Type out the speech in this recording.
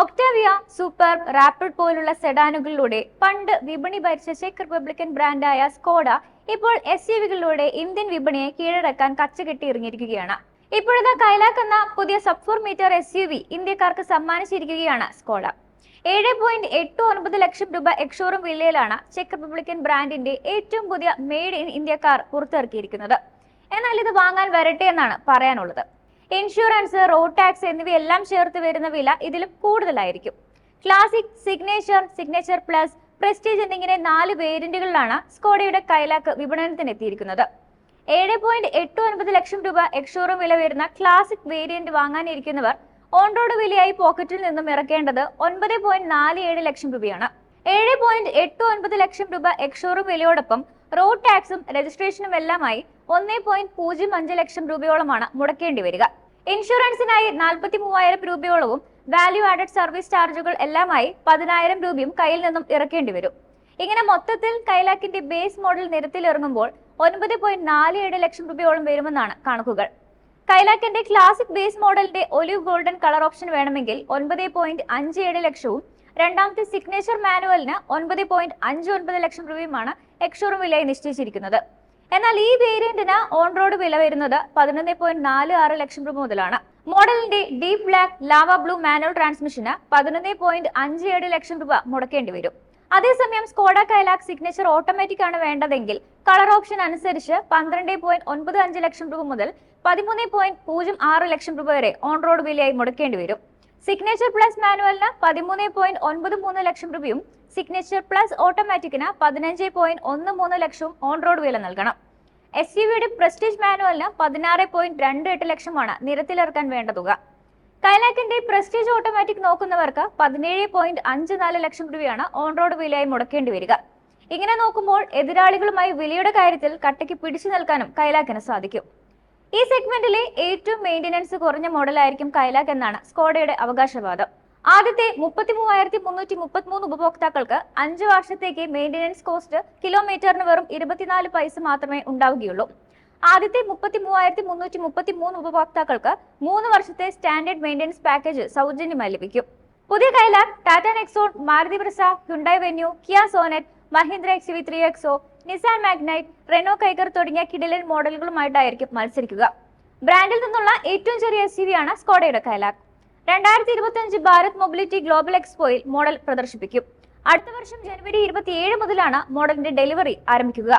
Octavia super rapid പോലുള്ള സെഡാനുകളിലൂടെ പണ്ട് വിപണി ഭരിച്ച ചെക്ക് റിപ്പബ്ലിക്കൻ ബ്രാൻഡായ സ്കോഡ ഇപ്പോൾ എസ് യു വികളിലൂടെ ഇന്ത്യൻ വിപണിയെ കീഴടക്കാൻ കച്ചകെട്ടി ഇറങ്ങിയിരിക്കുകയാണ്. ഇപ്പോഴത്തെ കൈലാക്ക് എന്ന പുതിയ sub four metre S U V ഇന്ത്യക്കാർക്ക് സമ്മാനിച്ചിരിക്കുകയാണ് സ്കോഡ. ഏഴ് പോയിന്റ് എട്ട് ഒൻപത് ലക്ഷം രൂപ എക്ഷോറും വിലയിലാണ് ചെക്ക് റിപ്പബ്ലിക്കൻ ബ്രാൻഡിന്റെ ഏറ്റവും പുതിയ മെയ്ഡ് ഇൻ ഇന്ത്യ കാർ പുറത്തിറക്കിയിരിക്കുന്നത്. എന്നാൽ ഇത് വാങ്ങാൻ വരട്ടെ എന്നാണ് പറയാനുള്ളത്. ഇൻഷുറൻസ് റോഡ് ടാക്സ് എന്നിവയെല്ലാം ചേർത്ത് വരുന്ന വില ഇതിലും കൂടുതലായിരിക്കും. Classic signature signature plus prestige എന്നിങ്ങനെ നാല് വേരിയന്റുകളിലാണ് സ്കോഡയുടെ കൈലാക്ക് വിപണനത്തിന് എത്തിയിരിക്കുന്നത് ഏഴ് പോയിന്റ് എട്ട് ഒൻപത് ലക്ഷം രൂപ എക്സോറും വില വരുന്ന ക്ലാസിക് വേരിയന്റ് വാങ്ങാനിരിക്കുന്നവർ ഓൺ റോഡ് വിലയായി പോക്കറ്റിൽ നിന്നും ഇറക്കേണ്ടത് ഒൻപത് പോയിന്റ് നാല് ഏഴ് ലക്ഷം രൂപയാണ്. ഏഴ് പോയിന്റ് എട്ട് ഒൻപത് ലക്ഷം രൂപ എക്സോറും വിലയോടൊപ്പം റോഡ് ടാക്സും രജിസ്ട്രേഷനും എല്ലാമായി ഒന്നേ പോയിന്റ് പൂജ്യം അഞ്ച് ലക്ഷം രൂപയോളമാണ് മുടക്കേണ്ടി വരിക. ഇൻഷുറൻസിനായി നാൽപ്പത്തി മൂവായിരം രൂപയോളവും വാല്യൂ ആഡഡ് സർവീസ് ചാർജുകൾ എല്ലാമായി പതിനായിരം രൂപയും കയ്യിൽ നിന്നും ഇറക്കേണ്ടി വരും. ഇങ്ങനെ മൊത്തത്തിൽ കൈലാക്കിന്റെ ബേസ് മോഡൽ നിരത്തിലിറങ്ങുമ്പോൾ ഒൻപത് പോയിന്റ് നാല് ഏഴ് ലക്ഷം രൂപയോളം വരുമെന്നാണ് കണക്കുകൾ. കൈലാക്കിന്റെ ക്ലാസിക് ബേസ് മോഡലിന്റെ ഒലിവ് ഗോൾഡൻ കളർ ഓപ്ഷൻ വേണമെങ്കിൽ ഒൻപത് പോയിന്റ് അഞ്ച് ഏഴ് ലക്ഷവും രണ്ടാമത്തെ സിഗ്നേച്ചർ മാനുവലിന് ഒൻപത് പോയിന്റ് അഞ്ച് ഒൻപത് ലക്ഷം രൂപയുമാണ് എക്സോറും വിലയായി നിശ്ചയിച്ചിരിക്കുന്നത്. എന്നാൽ ഈ വേരിയന്റിന് ഓൺ റോഡ് വില വരുന്നത് പതിനൊന്ന് പോയിന്റ് നാല് ആറ് ലക്ഷം രൂപ മുതലാണ്. മോഡലിന്റെ deep black lava blue manual ട്രാൻസ്മിഷന് പതിനൊന്ന് പോയിന്റ് അഞ്ച് ഏഴ് ലക്ഷം രൂപ മുടക്കേണ്ടി വരും. അതേസമയം സ്കോഡ കൈലാക് സിഗ്നേച്ചർ ഓട്ടോമാറ്റിക് ആണ് വേണ്ടതെങ്കിൽ കളർ ഓപ്ഷൻ അനുസരിച്ച് പന്ത്രണ്ട് പോയിന്റ് ഒൻപത് അഞ്ച് ലക്ഷം രൂപ മുതൽ പതിമൂന്ന് പോയിന്റ് പൂജ്യം ആറ് ലക്ഷം രൂപ വരെ ഓൺ റോഡ് വിലയായി മുടക്കേണ്ടി വരും. സിഗ്നേച്ചർ പ്ലസ് മാനുവലിന് പതിമൂന്ന് പോയിന്റ് ഒൻപത് മൂന്ന് ലക്ഷം രൂപയും സിഗ്നേച്ചർ പ്ലസ് ഓട്ടോമാറ്റിക്കിന് പതിനഞ്ച് പോയിന്റ് ഒന്ന് മൂന്ന് ലക്ഷവും ഓൺ റോഡ് വില നൽകണം. എസ് യു വിയുടെ പ്രസ്റ്റീജ് മാനുവലിന് പതിനാറ് പോയിന്റ് രണ്ട് എട്ട് ലക്ഷമാണ് നിരത്തിലിറക്കാൻ വേണ്ട തുക. കൈലാക്കിന്റെ പ്രസ്റ്റീജ് ഓട്ടോമാറ്റിക് നോക്കുന്നവർക്ക് പതിനേഴ് പോയിന്റ് അഞ്ച് നാല് ലക്ഷം രൂപയാണ് ഓൺ റോഡ് വിലയായി മുടക്കേണ്ടി വരിക. ഇങ്ങനെ നോക്കുമ്പോൾ എതിരാളികളുമായി വിലയുടെ കാര്യത്തിൽ കട്ടയ്ക്ക് പിടിച്ചു നിൽക്കാനും കൈലാക്കിന് സാധിക്കും. ഈ സെഗ്മെന്റിലെ ഏറ്റവും മെയിന്റനൻസ് കുറഞ്ഞ മോഡലായിരിക്കും കൈലാക് എന്നാണ് സ്കോഡയുടെ അവകാശവാദം. ആദ്യത്തെ മുപ്പത്തി മൂവായിരത്തി മുന്നൂറ്റി മുപ്പത്തിമൂന്ന് ഉപഭോക്താക്കൾക്ക് അഞ്ച് വർഷത്തേക്ക് മെയിന്റനൻസ് കോസ്റ്റ് കിലോമീറ്ററിന് വെറും ഇരുപത്തിനാല് പൈസ മാത്രമേ ഉണ്ടാവുകയുള്ളൂ. ആദ്യത്തെ മുപ്പത്തി മൂവായിരത്തി മുന്നൂറ്റി മുപ്പത്തി മൂന്ന് ഉപഭോക്താക്കൾക്ക് മൂന്ന് വർഷത്തെ സ്റ്റാൻഡേർഡ് മെയിന്റനൻസ് പാക്കേജ് സൗജന്യമായി ലഭിക്കും. പുതിയ Kylaq Tata Nexon Maruti Brezza Hyundai Venue Kia Sonet Mahindra X V three XO Nissan Magnite Renault Kiger തുടങ്ങിയ കിഡിലൻ മോഡലുകളുമായിട്ടായിരിക്കും മത്സരിക്കുക. ബ്രാൻഡിൽ നിന്നുള്ള ഏറ്റവും ചെറിയ എസ് ആണ് സ്കോഡയുടെ കൈലാക്ക് രണ്ടായിരത്തി ഇരുപത്തി അഞ്ച് ഭാരത് മൊബിലിറ്റി ഗ്ലോബൽ എക്സ്പോയിൽ മോഡൽ പ്രദർശിപ്പിക്കും. അടുത്ത വർഷം ജനുവരി ഇരുപത്തിയേഴ് മുതലാണ് മോഡലിന്റെ ഡെലിവറി ആരംഭിക്കുക.